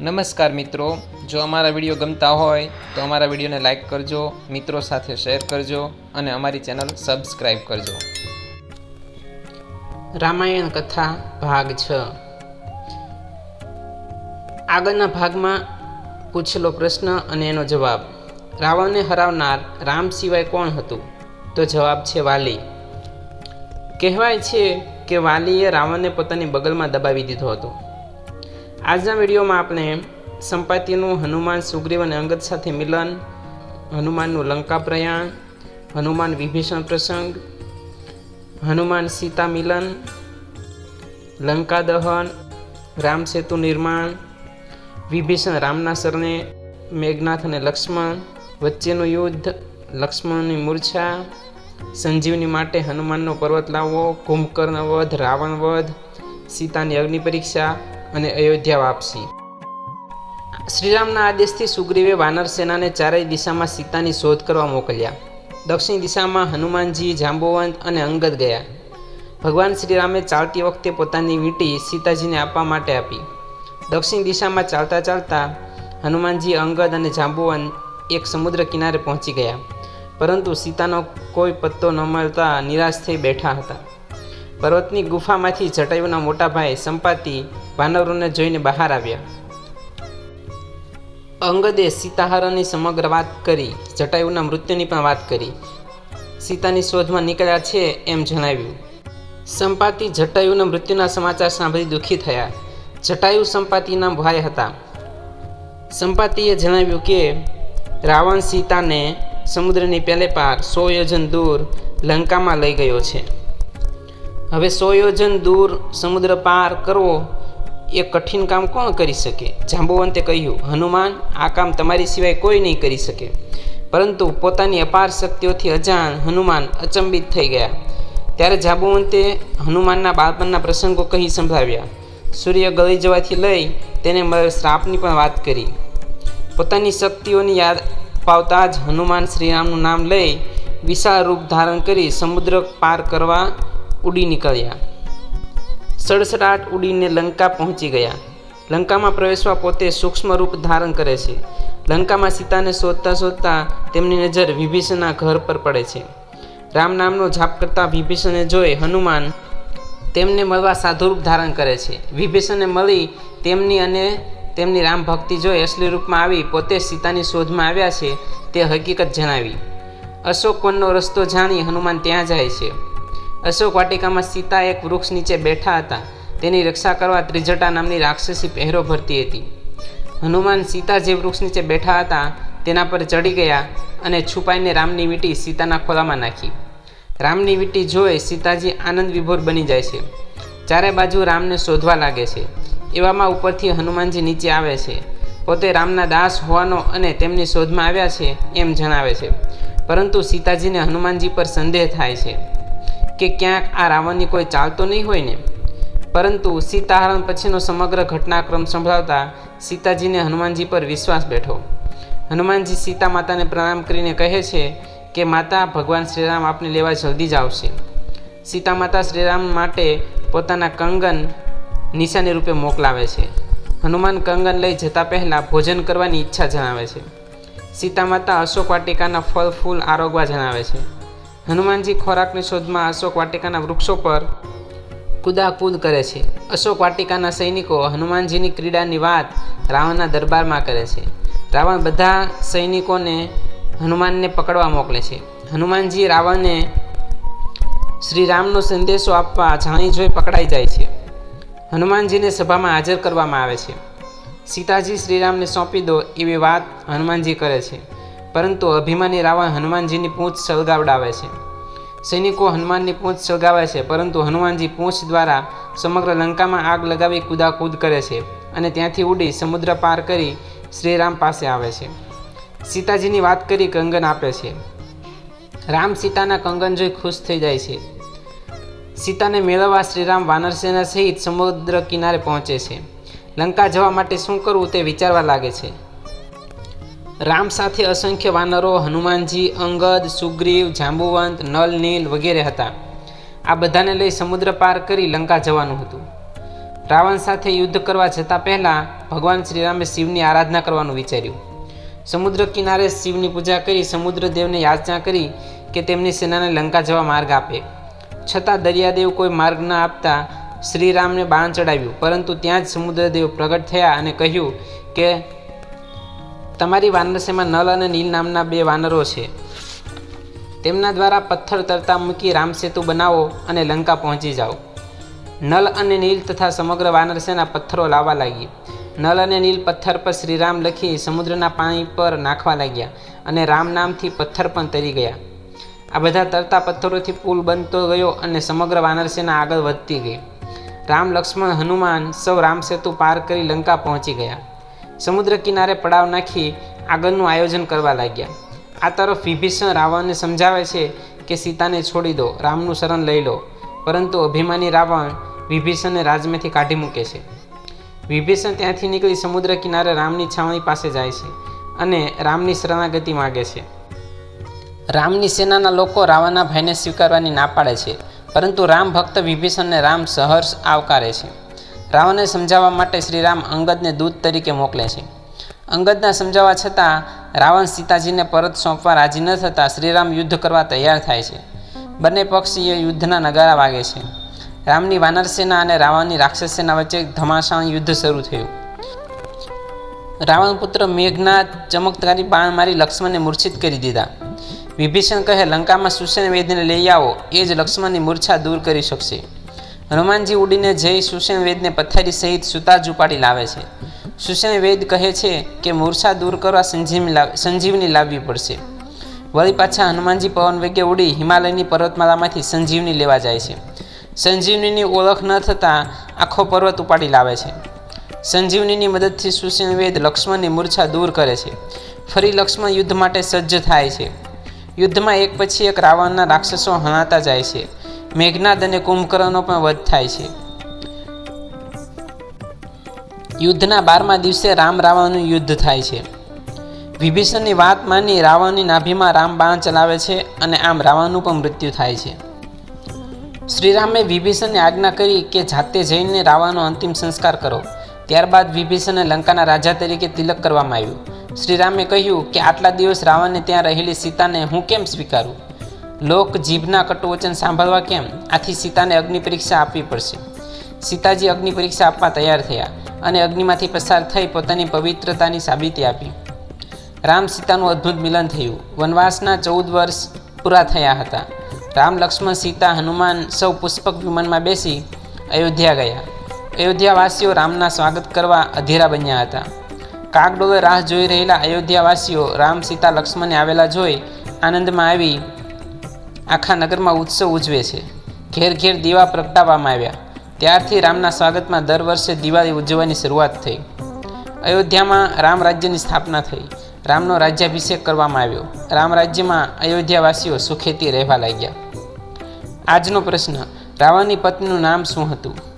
નમસ્કાર મિત્રો. જો અમારા વીડિયો ગમતા હોય, તો અમારા વિડીયોને લાઈક કરજો, મિત્રો સાથે શેર કરજો અને અમારી ચેનલ સબસ્ક્રાઈબ કરજો. રામાયણ કથા ભાગ છ. આગળના ભાગમાં પૂછેલો પ્રશ્ન અને એનો જવાબ. રાવણને હરાવનાર રામ સિવાય કોણ હતું? તો જવાબ છે વાલી. કહેવાય છે કે વાલીએ રાવણને પોતાની બગલમાં દબાવી દીધો હતો. આજના વિડીયોમાં આપણે સંપાતિનું હનુમાન સુગ્રીવ અને અંગત સાથે મિલન, હનુમાનનું લંકા પ્રયાણ, હનુમાન વિભીષણ પ્રસંગ, હનુમાન સીતા મિલન, લંકા દહન, રામ સેતુ નિર્માણ, વિભીષણ રામના સરને મેઘનાથ અને લક્ષ્મણ, વચ્ચેનું યુદ્ધ, લક્ષ્મણની મૂર્છા, સંજીવની માટે હનુમાનનો પર્વત લાવવો કુંભકર્ણ વધ રાવણ વધ સીતાની અગ્નિ પરીક્ષા અને અયોધ્યા વાપસી. શ્રીરામના આદેશથી સુગ્રીવે વાનર સેનાને ચારેય દિશામાં સીતાની શોધ કરવા મોકલ્યા. દક્ષિણ દિશામાં હનુમાનજી, જાંબુવંત અને અંગદ ગયા. ભગવાન શ્રીરામે ચાલતી વખતે પોતાની વીંટી સીતાજીને આપવા માટે આપી. દક્ષિણ દિશામાં ચાલતા ચાલતા હનુમાનજી, અંગદ અને જાંબુવંત એક સમુદ્ર કિનારે પહોંચી ગયા. પરંતુ સીતાનો કોઈ પત્તો ન મળતા નિરાશ થઈ બેઠા હતા. પર્વતની ગુફામાંથી જટાયુના મોટા ભાઈ સંપાતિ વાનરોને જોઈને બહાર આવ્યા. અંગદે સીતાહારની સમગ્ર વાત કરી, જટાયુના મૃત્યુની પણ વાત કરી. સીતાની શોધમાં નીકળ્યા છે એમ જણાવ્યું. સંપાતિ જટાયુના મૃત્યુના સમાચાર સાંભળી દુઃખી થયા. જટાયુ સંપાતિના ભાઈ હતા. સંપાતિએ જણાવ્યું કે, રાવણ સીતાને સમુદ્રની પેલે પાર સો યોજન દૂર લંકામાં લઈ ગયો છે. હવે સો યોજન દૂર સમુદ્ર પાર કરવો એ કઠિન કામ કોણ કરી શકે? જાંબુવંતે કહ્યું, હનુમાન, આ કામ તમારી સિવાય કોઈ નહીં કરી શકે. પરંતુ પોતાની અપાર શક્તિઓથી અજાણ હનુમાન અચંબિત થઈ ગયા. ત્યારે જાંબુવંતે હનુમાનના બાળપણના પ્રસંગો કહી સંભળાવ્યા. સૂર્ય ગળી જવાથી લઈ તેને શ્રાપની પણ વાત કરી. પોતાની શક્તિઓની યાદ પાવતા જ હનુમાન શ્રીરામનું નામ લઈ વિશાળ રૂપ ધારણ કરી સમુદ્ર પાર કરવા ઉડી નીકળ્યા. સડસડાટ ઉડીને લંકા પહોંચી ગયા. લંકામાં પ્રવેશવા પોતે સૂક્ષ્મ રૂપ ધારણ કરે છે. લંકામાં સીતાને શોધતા શોધતા તેમની નજર વિભીષણના ઘર પર પડે છે. રામ નામનો જાપ કરતા વિભીષણને જોઈ, હનુમાન, તેમને મળવા સાધુરૂપ ધારણ કરે છે. વિભીષણને મળી તેમની અને તેમની રામ ભક્તિ જોઈ અસલી રૂપમાં આવી, પોતે સીતાની શોધમાં આવ્યા છે તે હકીકત જણાવી. અશોક વનનો રસ્તો જાણી હનુમાન ત્યાં જાય છે. અશોક વાટિકામાં સીતા એક વૃક્ષ નીચે બેઠા હતા. તેની રક્ષા કરવા ત્રિજટા નામની રાક્ષસી પહેરો ભરતી હતી. હનુમાન સીતા જે વૃક્ષ નીચે બેઠા હતા, તેના પર ચડી ગયા અને છુપાઈને રામની વીંટી સીતાના ખોલામાં નાખી. રામની વીંટી જોઈ સીતાજી આનંદ વિભોર બની જાય છે. ચારે બાજુ રામને શોધવા લાગે છે. એવામાં ઉપરથી હનુમાનજી નીચે આવે છે. પોતે રામના દાસ હોવાનો અને તેમની શોધમાં આવ્યા છે એમ જણાવે છે. પરંતુ સીતાજીને હનુમાનજી પર સંદેહ થાય છે. કે ક્યાંક આ રાવણની કોઈ ચાલતો નહીં હોય ને? પરંતુ સીતાહરણ પછીનો સમગ્ર ઘટનાક્રમ સંભળાવતા સીતાજીને હનુમાનજી પર વિશ્વાસ બેઠો. હનુમાનજી સીતા માતાને પ્રણામ કરીને કહે છે કે, માતા, ભગવાન શ્રીરામ આપને લેવા જલ્દી જ આવશે. સીતા માતા શ્રીરામ માટે પોતાના કંગન નિશાની રૂપે મોકલાવે છે. હનુમાન કંગન લઈ જતા પહેલાં ભોજન કરવાની ઈચ્છા જણાવે છે. સીતા માતા અશોક વાટિકાના ફળ, ફૂલ આરોગવા જણાવે છે. હનુમાનજી ખોરાકની શોધમાં અશોક વાટિકાના વૃક્ષો પર કુદાકૂદ કરે છે. અશોક વાટિકાના સૈનિકો હનુમાનજીની ક્રીડાની વાત રાવણના દરબારમાં કરે છે. રાવણ બધા સૈનિકોને હનુમાનને પકડવા મોકલે છે. હનુમાનજી રાવણને શ્રીરામનો સંદેશો આપવા જાણી જોઈ પકડાઈ જાય છે. હનુમાનજીને સભામાં હાજર કરવામાં આવે છે. સીતાજી શ્રીરામને સોંપી દો એવી વાત હનુમાનજી કરે છે. પરંતુ અભિમાની રાવણ હનુમાનજીની પૂંછ સળગાવડાવે છે. સૈનિકો હનુમાનની પૂંછ સળગાવે છે, પરંતુ હનુમાનજી પૂંછ દ્વારા સમગ્ર લંકામાં આગ લગાવી કૂદાકૂદ કરે છે અને ત્યાંથી ઉડી સમુદ્ર પાર કરી શ્રીરામ પાસે આવે છે. સીતાજીની વાત કરી કંગન આપે છે. રામ સીતાના કંગન જોઈ ખુશ થઈ જાય છે. સીતાને મેળવવા શ્રીરામ વાનરસેના સહિત સમુદ્ર કિનારે પહોંચે છે. લંકા જવા માટે શું કરવું તે વિચારવા લાગે છે. રામ સાથે અસંખ્ય વાનરો હનુમાનજી, અંગદ, સુગ્રીવ, જાંબુવંત, નલ, નીલ વગેરે હતા. આ બધાને લઈ સમુદ્ર પાર કરી લંકા જવાનું હતું. રાવણ સાથે યુદ્ધ કરવા જતાં પહેલાં ભગવાન શ્રીરામે શિવની આરાધના કરવાનું વિચાર્યું. સમુદ્ર કિનારે શિવની પૂજા કરી સમુદ્રદેવને યાચના કરી કે તેમની સેનાને લંકા જવા માર્ગ આપે. છતાં દરિયાદેવ કોઈ માર્ગ ન આપતા શ્રીરામને બાણ ચડાવ્યું. પરંતુ ત્યાં જ સમુદ્રદેવ પ્રગટ થયા અને કહ્યું કે તમારી વાનરસેમાં નલ અને નીલ નામના બે વાનરો છે. તેમના દ્વારા પથ્થર તરતા મૂકી રામસેતુ બનાવો અને લંકા પહોંચી જાઓ. નલ અને નીલ તથા સમગ્ર વાનરસેના પથ્થરો લાવવા લાગી. નલ અને નીલ પથ્થર પર શ્રીરામ લખી સમુદ્રના પાણી પર નાખવા લાગ્યા અને રામ નામથી પથ્થર પણ તરી ગયા. આ બધા તરતા પથ્થરોથી પુલ બનતો ગયો અને સમગ્ર વાનરસેના આગળ વધતી ગઈ. રામ, લક્ષ્મણ, હનુમાન સૌ રામસેતુ પાર કરી લંકા પહોંચી ગયા. સમુદ્ર કિનારે પડાવ નાખી આગળનું આયોજન કરવા લાગ્યા. આ તરફ વિભીષણ રાવણને સમજાવે છે કે સીતાને છોડી દો, રામનું શરણ લઈ લો. પરંતુ અભિમાની રાવણ વિભીષણને રાજમેથી કાઢી મૂકે છે. વિભીષણ ત્યાંથી નીકળી સમુદ્ર કિનારે રામની છાવણી પાસે જાય છે અને રામની શરણાગતિ માગે છે. રામની સેનાના લોકો રાવણના ભાઈને સ્વીકારવાની ના પાડે છે, પરંતુ રામ ભક્ત વિભીષણને રામ સહર્ષ આવકારે છે. રાવણને સમજાવવા માટે શ્રીરામ અંગદને દૂત તરીકે મોકલે છે. અંગદના સમજાવવા છતાં રાવણ સીતાજીને પરત સોંપવા રાજી ન થતાં શ્રીરામ યુદ્ધ કરવા તૈયાર થાય છે. બંને પક્ષીય યુદ્ધના નગારા વાગે છે. રામની વાનર સેના અને રાવણની રાક્ષસ સેના વચ્ચે ધમાસાણ યુદ્ધ શરૂ થયું. રાવણ પુત્ર મેઘના ચમકદારી બાણ મારી લક્ષ્મણને મૂર્છિત કરી દીધા. વિભીષણ કહે, લંકામાં સુસેન વેદને લઈ આવો, એ જ લક્ષ્મણની મૂર્છા દૂર કરી શકશે. હનુમાનજી ઉડીને જઈ સુષેણ વેદને પથારી સહિત સૂતા જ ઉપાડી લાવે છે. સુષેણ વેદ કહે છે કે મૂર્છા દૂર કરવા સંજીવની સંજીવની લાવવી પડશે. વળી પાછા હનુમાનજી પવન વેગે ઉડી હિમાલયની પર્વતમાળામાંથી સંજીવની લેવા જાય છે. સંજીવનીની ઓળખ ન થતાં આખો પર્વત ઉપાડી લાવે છે. સંજીવનીની મદદથી સુષેણ વેદ લક્ષ્મણની મૂર્છા દૂર કરે છે. ફરી લક્ષ્મણ યુદ્ધ માટે સજ્જ થાય છે. યુદ્ધમાં એક પછી એક રાવણના રાક્ષસો હણાતા જાય છે. મેઘનાદ અને કુંભકર્ણનો પણ વધ થાય છે. યુદ્ધના બારમા દિવસે રામ રાવણનું યુદ્ધ થાય છે. વિભીષણની વાત માની રાવણની નાભીમાં રામ બાણ ચલાવે છે અને આમ રાવણનું પણ મૃત્યુ થાય છે. શ્રીરામે વિભીષણને આજ્ઞા કરી કે જાતે જઈને રાવણનો અંતિમ સંસ્કાર કરો. ત્યારબાદ વિભીષણને લંકાના રાજા તરીકે તિલક કરવામાં આવ્યું. શ્રીરામે કહ્યું કે આટલા દિવસ રાવણને ત્યાં રહેલી સીતાને હું કેમ સ્વીકારું? લોક જીભના કટુવચન સાંભળવા કેમ? આથી સીતાને અગ્નિ પરીક્ષા આપવી પડશે. સીતાજી અગ્નિ પરીક્ષા આપવા તૈયાર થયા અને અગ્નિમાંથી પસાર થઈ પોતાની પવિત્રતાની સાબિતી આપી. રામ સીતાનું અદ્ભુત મિલન થયું. વનવાસના ચૌદ વર્ષ પૂરા થયા હતા. રામ લક્ષ્મણ સીતા હનુમાન સૌ પુષ્પક વિમાનમાં બેસી અયોધ્યા ગયા. અયોધ્યાવાસીઓ રામના સ્વાગત કરવા અધીરા બન્યા હતા. કાગડોળે રાહ જોઈ રહેલા અયોધ્યાવાસીઓ રામ સીતા લક્ષ્મણને આવેલા જોઈ આનંદમાં આવી આખા નગરમાં ઉત્સવ ઉજવે છે. ઘેર ઘેર દીવા પ્રગટાવવામાં આવ્યા. ત્યારથી રામના સ્વાગતમાં દર વર્ષે દિવાળી ઉજવવાની શરૂઆત થઈ. અયોધ્યામાં રામ રાજ્યની સ્થાપના થઈ. રામનો રાજ્યાભિષેક કરવામાં આવ્યો. રામ રાજ્યમાં અયોધ્યાવાસીઓ સુખેથી રહેવા લાગ્યા. આજનો પ્રશ્ન, રાવણની પત્નીનું નામ શું હતું?